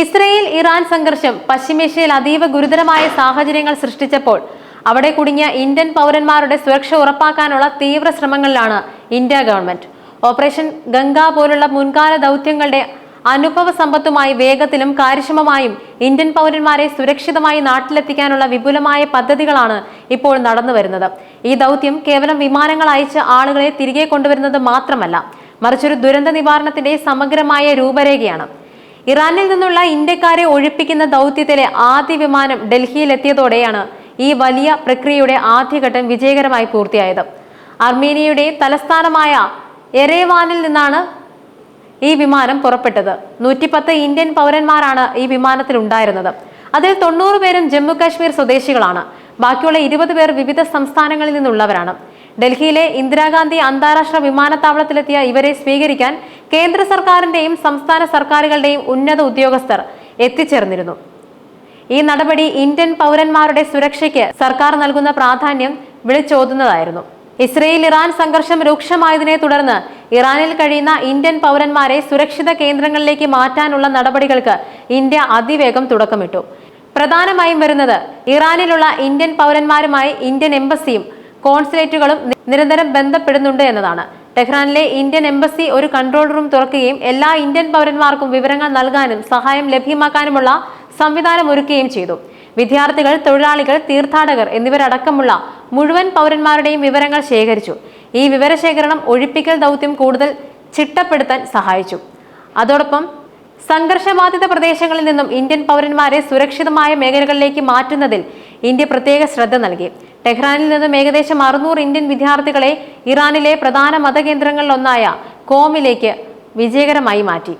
Israel Iran സംഘർഷം പശ്ചിമേഷ്യയിൽ അതീവ ഗുരുതരമായ സാഹചര്യങ്ങൾ സൃഷ്ടിച്ചപ്പോൾ അവിടെ കുടുങ്ങിയ ഇന്ത്യൻ പൗരന്മാരുടെ സുരക്ഷ ഉറപ്പാക്കാനുള്ള തീവ്ര ശ്രമങ്ങളിലാണ് ഇന്ത്യ ഗവൺമെന്റ്. ഓപ്പറേഷൻ ഗംഗ പോലുള്ള മുൻകാല ദൗത്യങ്ങളുടെ അനുഭവ സമ്പത്തുമായി വേഗത്തിലും കാര്യക്ഷമമായും ഇന്ത്യൻ പൗരന്മാരെ സുരക്ഷിതമായി നാട്ടിലെത്തിക്കാനുള്ള വിപുലമായ പദ്ധതികളാണ് ഇപ്പോൾ നടന്നു വരുന്നത്. ഈ ദൗത്യം കേവലം വിമാനങ്ങൾ അയച്ച് ആളുകളെ തിരികെ കൊണ്ടുവരുന്നത് മാത്രമല്ല മറിച്ചൊരു ദുരന്ത നിവാരണത്തിന്റെ സമഗ്രമായ രൂപരേഖയാണ്. ഇറാനിൽ നിന്നുള്ള ഇന്ത്യക്കാരെ ഒഴിപ്പിക്കുന്ന ദൗത്യത്തിലെ ആദ്യ വിമാനം ഡൽഹിയിലെത്തിയതോടെയാണ് ഈ വലിയ പ്രക്രിയയുടെ ആദ്യഘട്ടം വിജയകരമായി പൂർത്തിയായത്. അർമേനിയയുടെ തലസ്ഥാനമായ എരേവാനിൽ നിന്നാണ് ഈ വിമാനം പുറപ്പെട്ടത്. നൂറ്റിപ്പത്ത് ഇന്ത്യൻ പൗരന്മാരാണ് ഈ വിമാനത്തിൽ ഉണ്ടായിരുന്നത്. അതിൽ തൊണ്ണൂറ് പേരും ജമ്മു കാശ്മീർ സ്വദേശികളാണ്. ബാക്കിയുള്ള ഇരുപത് പേർ വിവിധ സംസ്ഥാനങ്ങളിൽ നിന്നുള്ളവരാണ്. ഡൽഹിയിലെ ഇന്ദിരാഗാന്ധി അന്താരാഷ്ട്ര വിമാനത്താവളത്തിലെത്തിയ ഇവരെ സ്വീകരിക്കാൻ കേന്ദ്ര സർക്കാരിന്റെയും സംസ്ഥാന സർക്കാരുകളുടെയും ഉന്നത ഉദ്യോഗസ്ഥർ എത്തിച്ചേർന്നിരുന്നു. ഈ നടപടി ഇന്ത്യൻ പൗരന്മാരുടെ സുരക്ഷയ്ക്ക് സർക്കാർ നൽകുന്ന പ്രാധാന്യം വിളിച്ചോതുന്നതായിരുന്നു. ഇസ്രയേൽ ഇറാൻ സംഘർഷം രൂക്ഷമായതിനെ തുടർന്ന് ഇറാനിൽ കഴിയുന്ന ഇന്ത്യൻ പൗരന്മാരെ സുരക്ഷിത കേന്ദ്രങ്ങളിലേക്ക് മാറ്റാനുള്ള നടപടികൾക്ക് ഇന്ത്യ അതിവേഗം തുടക്കമിട്ടു. പ്രധാനമായും വരുന്നത് ഇറാനിലുള്ള ഇന്ത്യൻ പൗരന്മാരുമായി ഇന്ത്യൻ എംബസിയും കോൺസുലേറ്റുകളും നിരന്തരം ബന്ധപ്പെടുന്നുണ്ട് എന്നതാണ്. ടെഹ്റാനിലെ ഇന്ത്യൻ എംബസി ഒരു കൺട്രോൾ റൂം തുറക്കുകയും എല്ലാ ഇന്ത്യൻ പൗരന്മാർക്കും വിവരങ്ങൾ നൽകാനും സഹായം ലഭ്യമാക്കാനുമുള്ള സംവിധാനം ഒരുക്കുകയും ചെയ്തു. വിദ്യാർത്ഥികൾ തൊഴിലാളികൾ തീർത്ഥാടകർ എന്നിവരടക്കമുള്ള മുഴുവൻ പൗരന്മാരുടെയും വിവരങ്ങൾ ശേഖരിച്ചു. ഈ വിവരശേഖരണം ഒഴിപ്പിക്കൽ ദൗത്യം കൂടുതൽ ചിട്ടപ്പെടുത്താൻ സഹായിച്ചു. അതോടൊപ്പം സംഘർഷബാധിത പ്രദേശങ്ങളിൽ നിന്നും ഇന്ത്യൻ പൗരന്മാരെ സുരക്ഷിതമായ മേഖലകളിലേക്ക് മാറ്റുന്നതിൽ ഇന്ത്യ പ്രത്യേക ശ്രദ്ധ നൽകി. ടെഹ്റാനിൽ നിന്നും ഏകദേശം അറുന്നൂറ് ഇന്ത്യൻ വിദ്യാർത്ഥികളെ ഇറാനിലെ പ്രധാന മതകേന്ദ്രങ്ങളിലൊന്നായ കോമിലേക്ക് വിജയകരമായി മാറ്റി.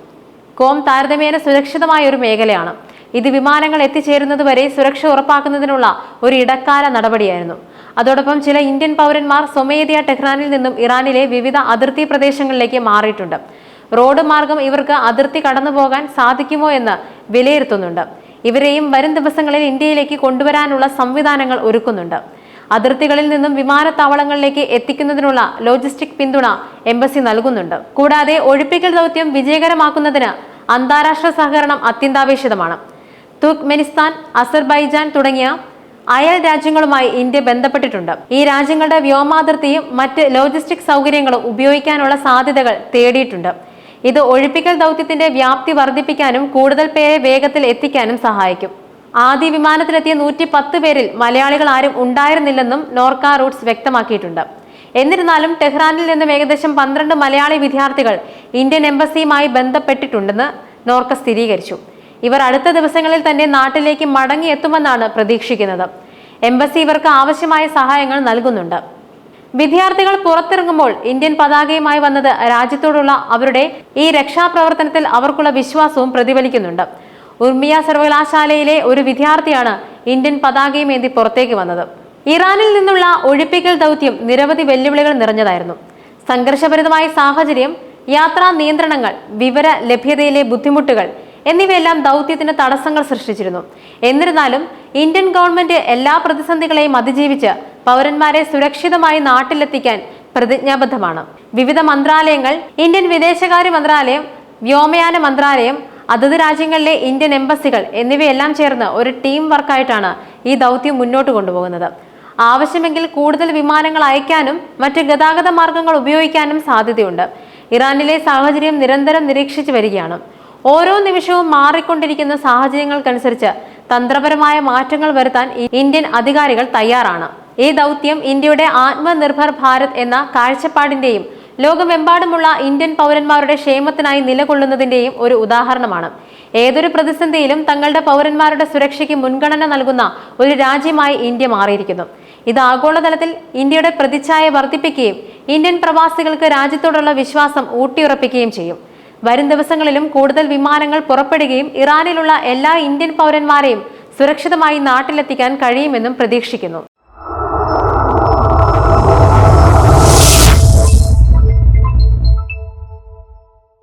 കോം താരതമ്യേന സുരക്ഷിതമായ ഒരു മേഖലയാണ്. ഇത് വിമാനങ്ങൾ എത്തിച്ചേരുന്നതുവരെ സുരക്ഷ ഉറപ്പാക്കുന്നതിനുള്ള ഒരു ഇടക്കാല നടപടിയായിരുന്നു. അതോടൊപ്പം ചില ഇന്ത്യൻ പൗരന്മാർ സ്വമേധിയ ടെഹ്റാനിൽ നിന്നും ഇറാനിലെ വിവിധ അതിർത്തി പ്രദേശങ്ങളിലേക്ക് മാറിയിട്ടുണ്ട്. റോഡ് മാർഗം ഇവർക്ക് അതിർത്തി കടന്നു പോകാൻ സാധിക്കുമോ എന്ന് വിലയിരുത്തുന്നുണ്ട്. ഇവരെയും വരും ദിവസങ്ങളിൽ ഇന്ത്യയിലേക്ക് കൊണ്ടുവരാനുള്ള സംവിധാനങ്ങൾ ഒരുക്കുന്നുണ്ട്. അതിർത്തികളിൽ നിന്നും വിമാനത്താവളങ്ങളിലേക്ക് എത്തിക്കുന്നതിനുള്ള ലോജിസ്റ്റിക് പിന്തുണ എംബസി നൽകുന്നുണ്ട്. കൂടാതെ ഒഴിപ്പിക്കൽ ദൗത്യം വിജയകരമാക്കുന്നതിന് അന്താരാഷ്ട്ര സഹകരണം അത്യന്താപേക്ഷിതമാണ്. തുർക്ക്മെനിസ്ഥാൻ അസർബൈജാൻ തുടങ്ങിയ അയൽ രാജ്യങ്ങളുമായി ഇന്ത്യ ബന്ധപ്പെട്ടിട്ടുണ്ട്. ഈ രാജ്യങ്ങളുടെ വ്യോമാതിർത്തിയും മറ്റ് ലോജിസ്റ്റിക് സൗകര്യങ്ങളും ഉപയോഗിക്കാനുള്ള സാധ്യതകൾ തേടിയിട്ടുണ്ട്. ഇത് ഒഴിപ്പിക്കൽ ദൗത്യത്തിന്റെ വ്യാപ്തി വർദ്ധിപ്പിക്കാനും കൂടുതൽ പേരെ വേഗത്തിൽ എത്തിക്കാനും സഹായിക്കും. ആദ്യ വിമാനത്തിലെത്തിയ നൂറ്റി പത്ത് പേരിൽ മലയാളികൾ ആരും ഉണ്ടായിരുന്നില്ലെന്നും നോർക്ക റൂട്ട്സ് വ്യക്തമാക്കിയിട്ടുണ്ട്. എന്നിരുന്നാലും ടെഹ്റാനിൽ നിന്നും ഏകദേശം പന്ത്രണ്ട് മലയാളി വിദ്യാർത്ഥികൾ ഇന്ത്യൻ എംബസിയുമായി ബന്ധപ്പെട്ടിട്ടുണ്ടെന്ന് നോർക്ക സ്ഥിരീകരിച്ചു. ഇവർ അടുത്ത ദിവസങ്ങളിൽ തന്നെ നാട്ടിലേക്ക് മടങ്ങിയെത്തുമെന്നാണ് പ്രതീക്ഷിക്കുന്നത്. എംബസി ഇവർക്ക് ആവശ്യമായ സഹായങ്ങൾ നൽകുന്നുണ്ട്. വിദ്യാർത്ഥികൾ പുറത്തിറങ്ങുമ്പോൾ ഇന്ത്യൻ പതാകയുമായി വന്നത് രാജ്യത്തോടുള്ള അവരുടെ ഈ രക്ഷാപ്രവർത്തനത്തിൽ അവർക്കുള്ള വിശ്വാസവും പ്രതിഫലിക്കുന്നുണ്ട്. ഉർമിയ സർവകലാശാലയിലെ ഒരു വിദ്യാർത്ഥിയാണ് ഇന്ത്യൻ പതാകയും ഏന്തി പുറത്തേക്ക് വന്നത്. ഇറാനിൽ നിന്നുള്ള ഒഴിപ്പിക്കൽ ദൗത്യം നിരവധി വെല്ലുവിളികൾ നിറഞ്ഞതായിരുന്നു. സംഘർഷഭരിതമായ സാഹചര്യം യാത്രാ നിയന്ത്രണങ്ങൾ വിവര ലഭ്യതയിലെ ബുദ്ധിമുട്ടുകൾ എന്നിവയെല്ലാം ദൗത്യത്തിന് തടസ്സങ്ങൾ സൃഷ്ടിച്ചിരുന്നു. എന്നിരുന്നാലും ഇന്ത്യൻ ഗവൺമെന്റ് എല്ലാ പ്രതിസന്ധികളെയും അതിജീവിച്ച് പൗരന്മാരെ സുരക്ഷിതമായി നാട്ടിലെത്തിക്കാൻ പ്രതിജ്ഞാബദ്ധമാണ്. വിവിധ മന്ത്രാലയങ്ങൾ ഇന്ത്യൻ വിദേശകാര്യ മന്ത്രാലയം വ്യോമയാന മന്ത്രാലയം അതത് രാജ്യങ്ങളിലെ ഇന്ത്യൻ എംബസികൾ എന്നിവയെല്ലാം ചേർന്ന് ഒരു ടീം വർക്കായിട്ടാണ് ഈ ദൗത്യം മുന്നോട്ട് കൊണ്ടുപോകുന്നത്. ആവശ്യമെങ്കിൽ കൂടുതൽ വിമാനങ്ങൾ അയക്കാനും മറ്റ് ഗതാഗത മാർഗങ്ങൾ ഉപയോഗിക്കാനും സാധ്യതയുണ്ട്. ഇറാനിലെ സാഹചര്യം നിരന്തരം നിരീക്ഷിച്ചു വരികയാണ്. ഓരോ നിമിഷവും മാറിക്കൊണ്ടിരിക്കുന്ന സാഹചര്യങ്ങൾക്കനുസരിച്ച് തന്ത്രപരമായ മാറ്റങ്ങൾ വരുത്താൻ ഇന്ത്യൻ അധികാരികൾ തയ്യാറാണ്. ഈ ദൗത്യം ഇന്ത്യയുടെ ആത്മനിർഭർ ഭാരത് എന്ന കാഴ്ചപ്പാടിന്റെയും ലോകമെമ്പാടുമുള്ള ഇന്ത്യൻ പൗരന്മാരുടെ ക്ഷേമത്തിനായി നിലകൊള്ളുന്നതിന്റെയും ഒരു ഉദാഹരണമാണ്. ഏതൊരു പ്രതിസന്ധിയിലും തങ്ങളുടെ പൗരന്മാരുടെ സുരക്ഷയ്ക്ക് മുൻഗണന നൽകുന്ന ഒരു രാജ്യമായി ഇന്ത്യ മാറിയിരിക്കുന്നു. ഇത് ആഗോളതലത്തിൽ ഇന്ത്യയുടെ പ്രതിച്ഛായ വർദ്ധിപ്പിക്കുകയും ഇന്ത്യൻ പ്രവാസികൾക്ക് രാജ്യത്തോടുള്ള വിശ്വാസം ഊട്ടിയുറപ്പിക്കുകയും ചെയ്യും. വരും ദിവസങ്ങളിലും കൂടുതൽ വിമാനങ്ങൾ പുറപ്പെടുകയും ഇറാനിലുള്ള എല്ലാ ഇന്ത്യൻ പൗരന്മാരെയും സുരക്ഷിതമായി നാട്ടിലെത്തിക്കാൻ കഴിയുമെന്നും പ്രതീക്ഷിക്കുന്നു.